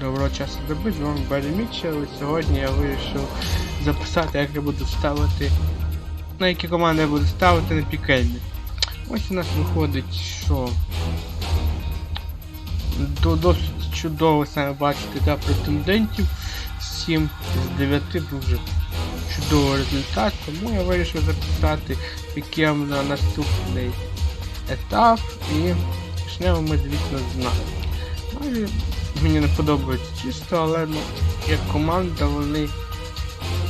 Доброго часу доби, з вами Барі Мітчелл, і сьогодні я вирішив записати, як я буду ставити, на які команди я буду ставити на пікельні. Ось у нас виходить, що до, досить чудово саме бачите для претендентів. 7 з 9 дуже чудовий результат, тому я вирішив записати пікем на наступний етап і почнемо ми, звісно, з нас. Мені не подобається чисто, але ну, як команда вони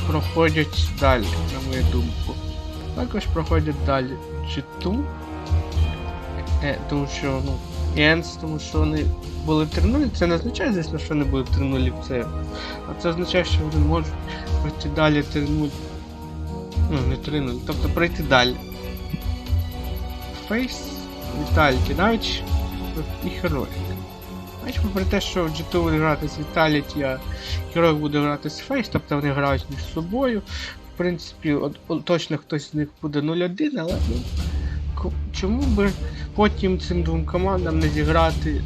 проходять далі, на мою думку. Також проходять далі G2. Е, тому що, ну, Енс, тому що вони були 3-0. Це не означає, звісно, що вони були 3-0 в це. А це означає, що вони можуть пройти далі 3-0. Ну, не 3-0, тобто пройти далі. Фейс, Віталіті, навіть і Heroic. Знаєш, попри те, що в G2 буде грати з Vitality, а Heroic буде грати з Face, тобто вони грають між собою. В принципі, от, от, точно хтось з них буде 0-1, але ну, чому би потім цим двом командам не зіграти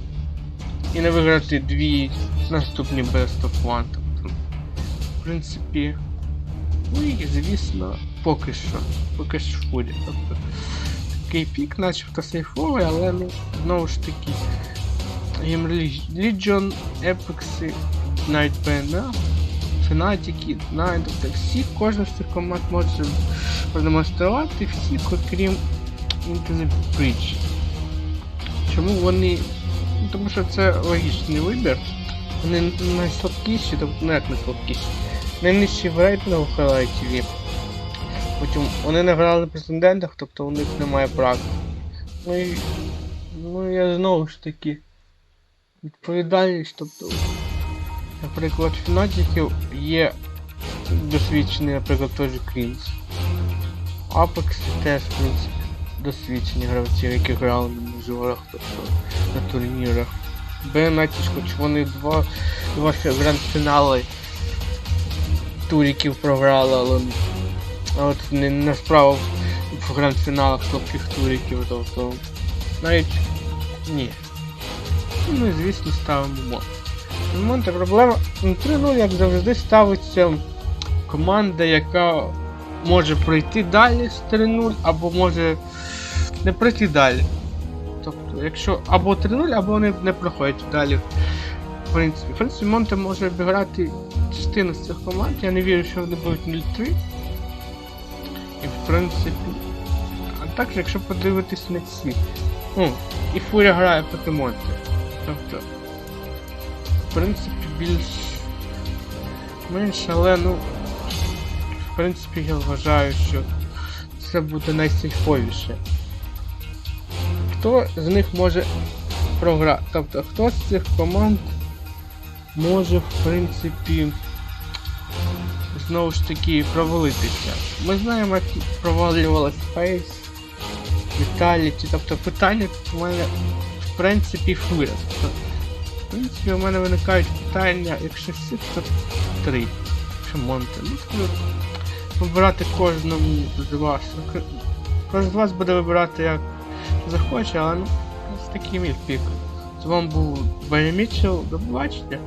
і не виграти дві наступні Best of One. Тобто, в принципі, ну і звісно, поки що. Поки що буде. Тобто, такий пік, начебто сейфовий, але ну, знову ж таки. Гейм Legion, Apex, навіть PNA, Fnatic, тобто всі, кожна з цих команд може продемонструвати, всі, окрім Into the Bridge. Чому вони. Ну, тому що це логічний вибір. Вони найслабкіші, тобто ну як найслабкіші. Найнижчі в рейтингу в TV. Потім вони не грали на претендентах, тобто у них немає практики. Ну і ну я знову ж таки відповідальність, тобто, наприклад, фінатиків є досвідчений, наприклад, той же Крінс. Apex теж, в принципі, досвідчені гравці, які грали на мажорах, тобто на турнірах. Бенатіч, хоч вони два, два гранд-фінали туріків програли, але, тут не, не справа в гранд-фіналах слабких туріків, тобто навіть ні. Ну і звісно ставимо мод. Монте проблема ну, 3-0, як завжди, ставиться команда, яка може пройти далі з 3-0, або може не пройти далі. Тобто, якщо або 3-0, або вони не проходять далі. В принципі, в принципі, Монте може обіграти частину з цих команд. Я не вірю, що вони будуть 0-3. І в принципі. А також, якщо подивитись на ці. Ну, і Фурія грає проти Монте. Тобто, в принципі, більш менше, але ну, в принципі, я вважаю, що це буде найсейфовіше. Хто з них може програти? Тобто, хто з цих команд може, в принципі, знову ж таки провалитися? Ми знаємо, як провалювалась Face, Vitality, тобто питання у мене в принципі фура. Тобто, в принципі, у мене виникають питання, якщо всі, то три. Якщо Монте. Ну, вибирати кожному з вас. Кожен з вас буде вибирати як захоче, але ну, ось такий мій пік. З вами був Бенемічел. До побачення.